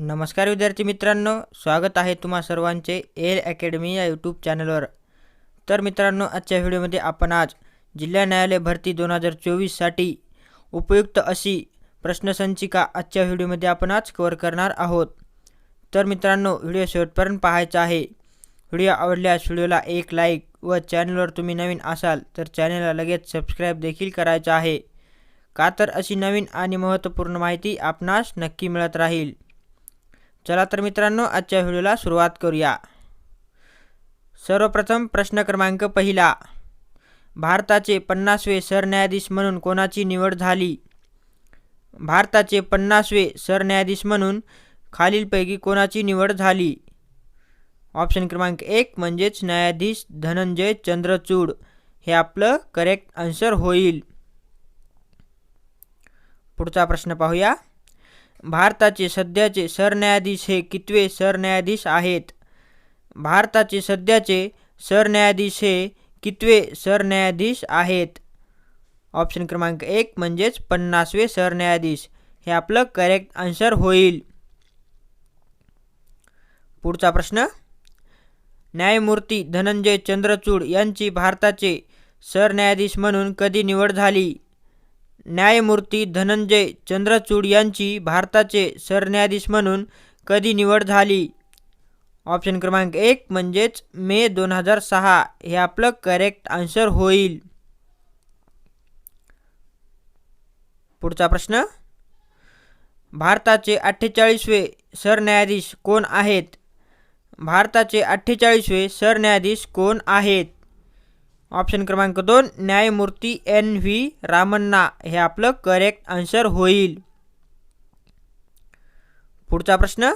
नमस्कार विद्यार्थी मित्रांनो स्वागत आहे तुम्हा सर्वांचे एल अकॅडमी या यूट्यूब चॅनलवर. तर मित्रांनो आजच्या व्हिडिओमध्ये आपण आज जिल्हा न्यायालय भरती दोन हजार चोवीससाठी उपयुक्त अशी प्रश्नसंचिका आजच्या व्हिडिओमध्ये आपण आज कवर करणार आहोत. तर मित्रांनो व्हिडिओ शेवटपर्यंत पाहायचा आहे. व्हिडिओ आवडल्यास व्हिडिओला एक लाईक व चॅनलवर तुम्ही नवीन असाल तर चॅनलला लगेच सबस्क्राईब देखील करायचं आहे. का तर अशी नवीन आणि महत्त्वपूर्ण माहिती आपणास नक्की मिळत राहील. चला तर मित्रांनो आजच्या व्हिडिओला सुरुवात करूया. सर्वप्रथम प्रश्न क्रमांक पहिला. भारताचे पन्नासवे सरन्यायाधीश म्हणून कोणाची निवड झाली? भारताचे पन्नासवे सरन्यायाधीश म्हणून खालीलपैकी कोणाची निवड झाली? ऑप्शन क्रमांक एक म्हणजेच न्यायाधीश धनंजय चंद्रचूड. हे आपलं करेक्ट आन्सर होईल. पुढचा प्रश्न पाहूया. भारताचे सध्याचे सरन्यायाधीश हे कितवे सरन्यायाधीश आहेत? भारताचे सध्याचे सरन्यायाधीश हे कितवे सरन्यायाधीश आहेत? ऑप्शन क्रमांक एक म्हणजेच पन्नासवे सरन्यायाधीश. हे आपलं करेक्ट आन्सर होईल. पुढचा प्रश्न. न्यायमूर्ती धनंजय चंद्रचूड यांची भारताचे सरन्यायाधीश म्हणून कधी निवड झाली? न्यायमूर्ती धनंजय चंद्रचूड यांची भारताचे सरन्यायाधीश म्हणून कधी निवड झाली? ऑप्शन क्रमांक एक म्हणजेच मे दोन हजार सहा हे आपलं करेक्ट आन्सर होईल. पुढचा प्रश्न. भारताचे अठ्ठेचाळीसवे सरन्यायाधीश कोण आहेत? भारताचे अठ्ठेचाळीसवे सरन्यायाधीश कोण आहेत? ऑप्शन क्रमांक दोन न्यायमूर्ती एन व्ही रामन्ना हे आपलं करेक्ट आन्सर होईल. पुढचा प्रश्न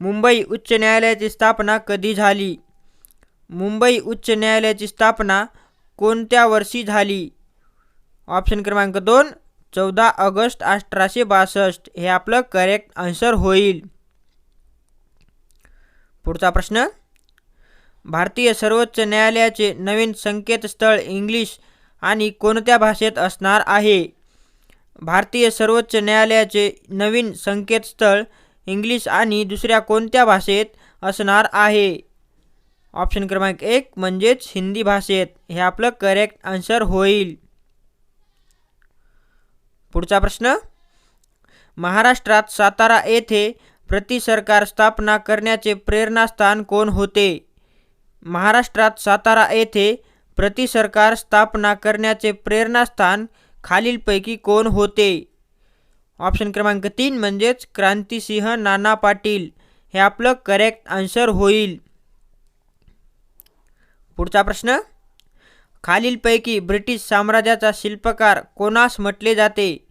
मुंबई उच्च न्यायालयाची स्थापना कधी झाली? मुंबई उच्च न्यायालयाची स्थापना कोणत्या वर्षी झाली? ऑप्शन क्रमांक दोन चौदा ऑगस्ट अठराशे बासष्ट. हे आपलं करेक्ट आन्सर होईल. पुढचा प्रश्न भारतीय सर्वोच्च न्यायालयाचे नवीन संकेतस्थळ इंग्लिश आणि कोणत्या भाषेत असणार आहे? भारतीय सर्वोच्च न्यायालयाचे नवीन संकेतस्थळ इंग्लिश आणि दुसऱ्या कोणत्या भाषेत असणार आहे? ऑप्शन क्रमांक एक म्हणजेच हिंदी भाषेत. हे आपलं करेक्ट आन्सर होईल. पुढचा प्रश्न. महाराष्ट्रात सातारा येथे प्रति सरकार स्थापना करण्याचे प्रेरणास्थान कोण होते? महाराष्ट्रात सातारा येथे प्रति सरकार स्थापना करण्याचे प्रेरणास्थान खालीलपैकी कोण होते? ऑप्शन क्रमांक तीन म्हणजेच क्रांतिसिंह नाना पाटील. हे आपलं करेक्ट आन्सर होईल. पुढचा प्रश्न. खालीलपैकी ब्रिटिश साम्राज्याचा शिल्पकार कोणास म्हटले जाते?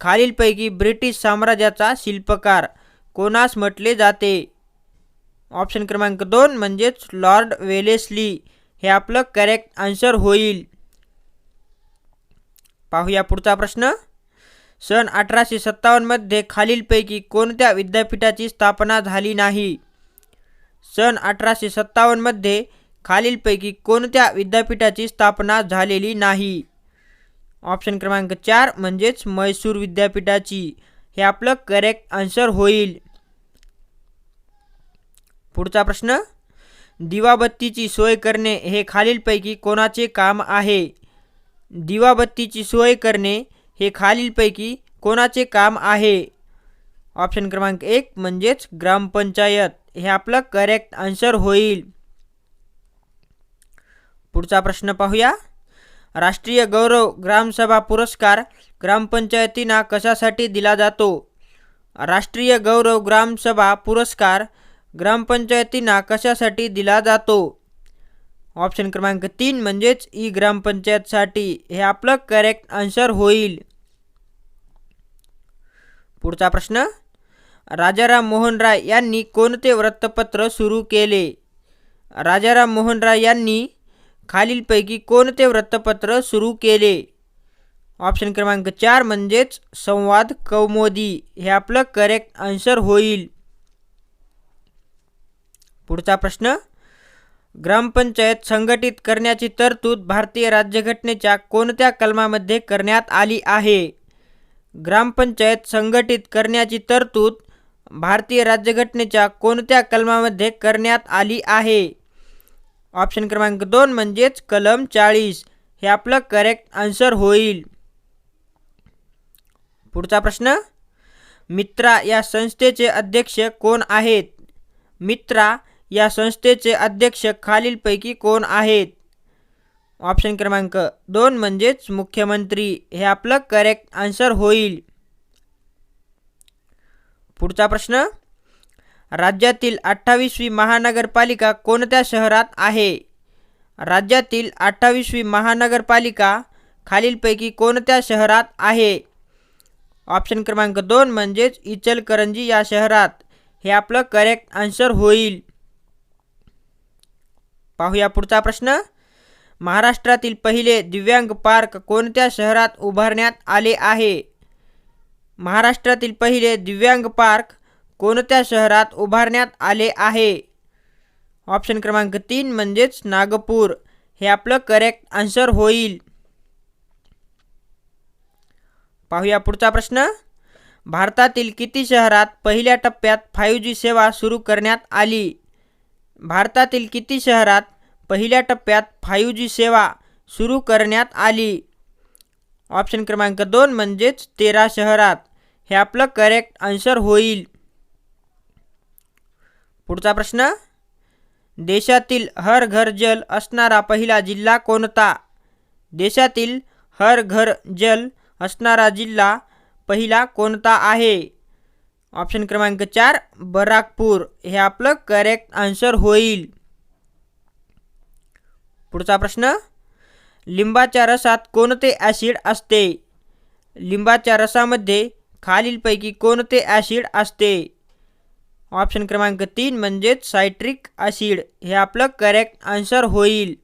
खालीलपैकी ब्रिटिश साम्राज्याचा शिल्पकार कोणास म्हटले जाते? ऑप्शन क्रमांक दोन म्हणजेच लॉर्ड वेलेस्ली. हे आपलं करेक्ट आन्सर होईल. पाहूया पुढचा प्रश्न. सन अठराशे सत्तावन्नमध्ये खालीलपैकी कोणत्या विद्यापीठाची स्थापना झाली नाही? सन अठराशे सत्तावन्नमध्ये खालीलपैकी कोणत्या विद्यापीठाची स्थापना झालेली नाही? ऑप्शन क्रमांक चार म्हणजेच मैसूर विद्यापीठाची. हे आपलं करेक्ट आन्सर होईल. पुढचा प्रश्न दिवाबत्तीची सोय करणे हे खालीलपैकी कोणाचे काम आहे? दिवाबत्तीची सोय करणे हे खालीलपैकी कोणाचे काम आहे? ऑप्शन क्रमांक एक म्हणजेच ग्रामपंचायत. हे आपलं करेक्ट आन्सर होईल. पुढचा प्रश्न पाहूया. राष्ट्रीय गौरव ग्रामसभा पुरस्कार ग्रामपंचायतींना कशासाठी दिला जातो? राष्ट्रीय गौरव ग्रामसभा पुरस्कार ग्रामपंचायतींना कशासाठी दिला जातो? ऑप्शन क्रमांक तीन म्हणजेच ई ग्रामपंचायतसाठी हे आपलं करेक्ट आन्सर होईल. पुढचा प्रश्न राजाराम मोहन राय यांनी कोणते वृत्तपत्र सुरू केले? राजाराम मोहन राय यांनी खालीलपैकी कोणते वृत्तपत्र सुरू केले? ऑप्शन क्रमांक चार म्हणजेच संवाद कौमोदी हे आपलं करेक्ट आन्सर होईल. पुढचा प्रश्न. ग्रामपंचायत संघटित करण्याची तरतूद भारतीय राज्यघटनेच्या कोणत्या कलमामध्ये करण्यात आली आहे? ग्रामपंचायत संघटित करण्याची तरतूद भारतीय राज्यघटनेच्या कोणत्या कलमामध्ये करण्यात आली आहे? ऑप्शन क्रमांक दोन म्हणजेच कलम चाळीस. हे आपलं करेक्ट आन्सर होईल. पुढचा प्रश्न. मित्रा या संस्थेचे अध्यक्ष कोण आहेत? मित्रा या संस्थेचे अध्यक्ष खालीलपैकी कोण आहेत? ऑप्शन क्रमांक दोन म्हणजेच मुख्यमंत्री. हे आपलं करेक्ट आन्सर होईल. पुढचा प्रश्न. राज्यातील अठ्ठावीसवी महानगरपालिका कोणत्या शहरात आहे? राज्यातील अठ्ठावीसवी महानगरपालिका खालीलपैकी कोणत्या शहरात आहे? ऑप्शन क्रमांक दोन म्हणजेच इचलकरंजी या शहरात. हे आपलं करेक्ट आन्सर होईल. पाहूया पुढचा प्रश्न. महाराष्ट्रातील पहिले दिव्यांग पार्क कोणत्या शहरात उभारण्यात आले आहे? महाराष्ट्रातील पहिले दिव्यांग पार्क कोणत्या शहरात उभारण्यात आले आहे? ऑप्शन क्रमांक तीन म्हणजेच नागपूर. हे आपलं करेक्ट आन्सर होईल. पाहूया पुढचा प्रश्न. भारतातील किती शहरात पहिल्या टप्प्यात फाईव्ह जी सेवा सुरू करण्यात आली? भारतातील किती शहरात पहिल्या टप्प्यात फायू जी सेवा सुरू करण्यात आली? ऑप्शन क्रमांक दोन म्हणजेच तेरा शहरात. हे आपलं करेक्ट आन्सर होईल. पुढचा प्रश्न देशातील हर घर जल असणारा पहिला जिल्हा कोणता? देशातील हर घर जल असणारा जिल्हा पहिला कोणता आहे? ऑप्शन क्रमांक चार बराकपूर. हे आपलं करेक्ट आन्सर होईल. पुढचा प्रश्न लिंबाच्या रसात कोणते ॲसिड असते? लिंबाच्या रसामध्ये खालीलपैकी कोणते ॲसिड असते? ऑप्शन क्रमांक तीन म्हणजेच सायट्रिक ॲसिड हे आपलं करेक्ट आन्सर होईल.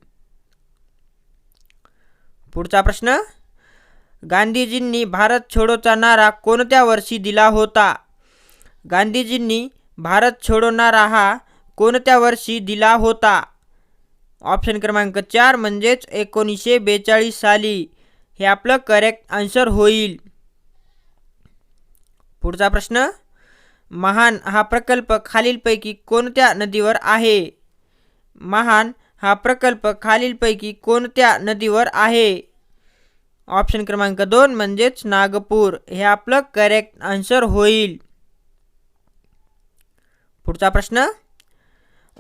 पुढचा प्रश्न गांधीजींनी भारत छोडोचा नारा कोणत्या वर्षी दिला होता? गांधीजींनी भारत छोडो हा कोणत्या वर्षी दिला होता? ऑप्शन क्रमांक चार म्हणजेच एकोणीसशे बेचाळीस साली. हे आपलं करेक्ट आन्सर होईल. पुढचा प्रश्न. महान हा प्रकल्प खालीलपैकी कोणत्या नदीवर आहे? महान हा प्रकल्प खालीलपैकी कोणत्या नदीवर आहे? ऑप्शन क्रमांक दोन म्हणजेच नागपूर. हे आपलं करेक्ट आन्सर होईल. पुढचा प्रश्न?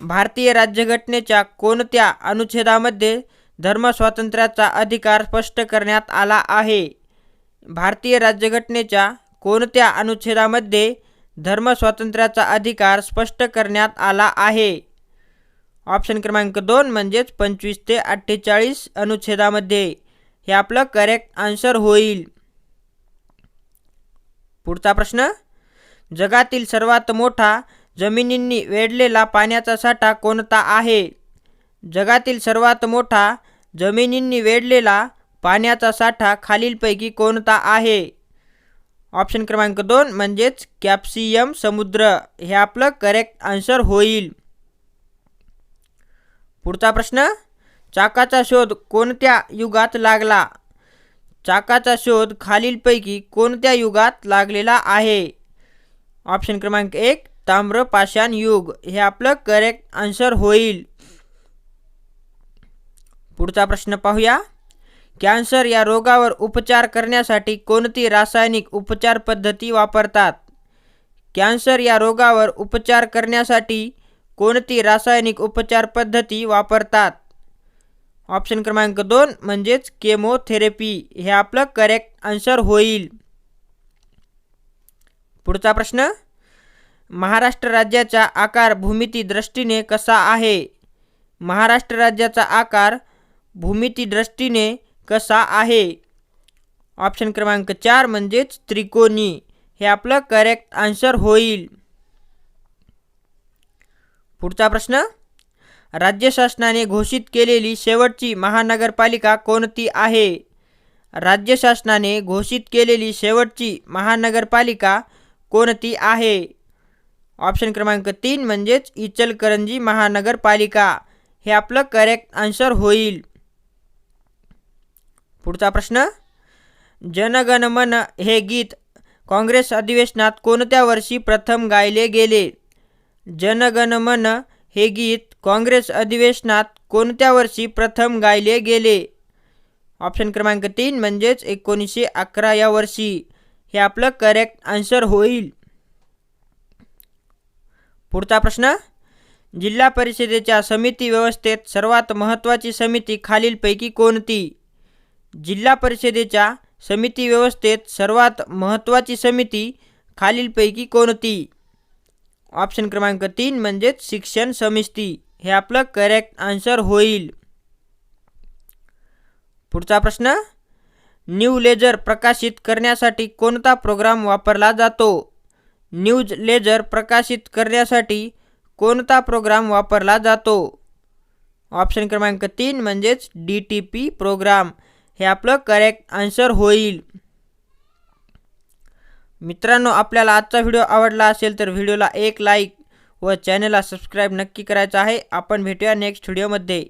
भारतीय राज्यघटनेच्या कोणत्या अनुच्छेदामध्ये धर्मस्वातंत्र्याचा अधिकार स्पष्ट करण्यात आला आहे? भारतीय राज्यघटनेच्या कोणत्या अनुच्छेदामध्ये धर्मस्वातंत्र्याचा अधिकार स्पष्ट करण्यात आला आहे? ऑप्शन क्रमांक दोन म्हणजेच पंचवीस ते अठ्ठेचाळीस अनुच्छेदामध्ये. हे आपलं करेक्ट आन्सर होईल. पुढचा प्रश्न? जगातील सर्वात मोठा जमिनींनी वेढलेला पाण्याचा साठा कोणता आहे? जगातील सर्वात मोठा जमिनींनी वेढलेला पाण्याचा साठा खालीलपैकी कोणता आहे? ऑप्शन क्रमांक दोन म्हणजेच कॅप्सियम समुद्र. हे आपलं करेक्ट आन्सर होईल. पुढचा प्रश्न चाकाचा शोध कोणत्या युगात लागला? चाकाचा शोध खालीलपैकी कोणत्या युगात लागलेला आहे? ऑप्शन क्रमांक एक ताम्रपाषाण युग. हे आपलं करेक्ट आन्सर होईल. पुढचा प्रश्न पाहूया. कॅन्सर या रोगावर उपचार करण्यासाठी कोणती रासायनिक उपचार पद्धती वापरतात? कॅन्सर या रोगावर उपचार करण्यासाठी कोणती रासायनिक उपचार पद्धती वापरतात? ऑप्शन क्रमांक दोन म्हणजेच केमोथेरपी हे आपलं करेक्ट आन्सर होईल. पुढचा प्रश्न. महाराष्ट्र राज्याचा आकार भूमिती दृष्टीने कसा आहे? महाराष्ट्र राज्याचा आकार भूमिती दृष्टीने कसा आहे? ऑप्शन क्रमांक चार म्हणजेच त्रिकोणी. हे आपलं करेक्ट आन्सर होईल. पुढचा प्रश्न. राज्य शासनाने घोषित केलेली शेवटची महानगरपालिका कोणती आहे? राज्य शासनाने घोषित केलेली शेवटची महानगरपालिका कोणती आहे? ऑप्शन क्रमांक तीन म्हणजेच इचलकरंजी महानगरपालिका. हे आपलं करेक्ट आन्सर होईल. पुढचा प्रश्न. जनगणमन हे गीत काँग्रेस अधिवेशनात कोणत्या वर्षी प्रथम गायले गेले? जनगण मन हे गीत काँग्रेस अधिवेशनात कोणत्या वर्षी प्रथम गायले गेले? ऑप्शन क्रमांक तीन म्हणजेच एकोणीसशे अकरा या वर्षी. हे आपलं करेक्ट आन्सर होईल. पुढचा प्रश्न जिल्हा परिषदेच्या समिती व्यवस्थेत सर्वात महत्त्वाची समिती खालीलपैकी कोणती? जिल्हा परिषदेच्या समिती व्यवस्थेत सर्वात महत्त्वाची समिती खालीलपैकी कोणती? ऑप्शन क्रमांक तीन म्हणजेच शिक्षण समिती. हे आपलं करेक्ट आन्सर होईल. पुढचा प्रश्न न्यू लेजर प्रकाशित करण्यासाठी कोणता प्रोग्राम वापरला जातो? न्यूज लेजर प्रकाशित करण्यासाठी कोणता प्रोग्राम वापरला जातो? ऑप्शन क्रमांक तीन म्हणजेच डी टी पी प्रोग्राम. हे आपलं करेक्ट आन्सर होईल. मित्रांनो आपल्याला आजचा व्हिडिओ आवडला असेल तर व्हिडिओला एक लाईक व चॅनलला सबस्क्राईब नक्की करायचं आहे. आपण भेटूया नेक्स्ट व्हिडिओमध्ये